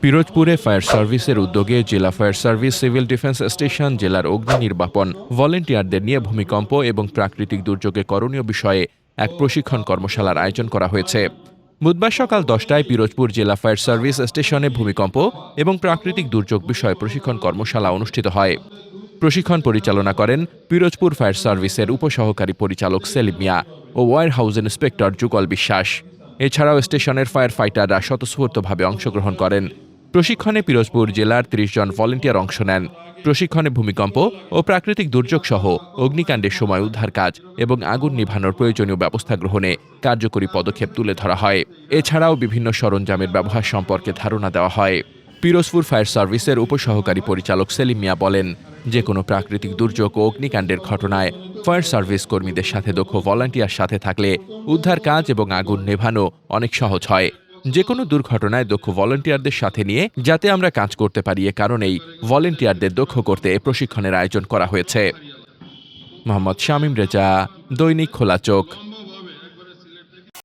পিরোজপুরে fire সার্ভিসের উদ্যোগে জেলা fire service civil defence station, জেলার অগ্নি নির্বাপন, ভলেন্টিয়ারদের নিয়ে ভূমিকম্প এবং প্রাকৃতিক দুর্যোগে করণীয় বিষয়ে এক প্রশিক্ষণ কর্মশালার আয়োজন করা হয়েছে। বুধবার সকাল দশটায় পিরোজপুর জেলা ফায়ার সার্ভিস স্টেশনে ভূমিকম্প এবং প্রাকৃতিক দুর্যোগ বিষয়ে প্রশিক্ষণ কর্মশালা অনুষ্ঠিত হয়। প্রশিক্ষণ পরিচালনা করেন পিরোজপুর ফায়ার সার্ভিসের উপসহকারী পরিচালক সেলিম মিয়া ও warehouse inspector Jugal Biswas. এছাড়াও স্টেশনের ফায়ার ফাইটাররা স্বতঃস্ফূর্তভাবে অংশগ্রহণ করেন। প্রশিক্ষণে পিরোজপুর জেলার ত্রিশ জন ভলেন্টিয়ার অংশ নেন। প্রশিক্ষণে ভূমিকম্প ও প্রাকৃতিক দুর্যোগ সহ অগ্নিকাণ্ডের সময় উদ্ধার কাজ এবং আগুন নিভানোর প্রয়োজনীয় ব্যবস্থা গ্রহণে কার্যকরী পদক্ষেপ তুলে ধরা হয়। এছাড়াও বিভিন্ন সরঞ্জামের ব্যবহার সম্পর্কে ধারণা দেওয়া হয়। পিরোজপুর ফায়ার সার্ভিসের উপসহকারী পরিচালক সেলিম মিয়া বলেন যে কোনো প্রাকৃতিক দুর্যোগ ও অগ্নিকাণ্ডের ঘটনায় ফায়ার সার্ভিস কর্মীদের সাথে দক্ষ ভলান্টিয়ার সাথে থাকলে উদ্ধার কাজ এবং আগুন নেভানো অনেক সহজ হয়। যে কোনো দুর্ঘটনায় দক্ষ ভলান্টিয়ারদের সাথে নিয়ে যাতে আমরা কাজ করতে পারি এ কারণেই ভলান্টিয়ারদের দক্ষ করতে প্রশিক্ষণের আয়োজন করা হয়েছে। মোহাম্মদ শামীম রেজা, দৈনিক খোলা চোখ।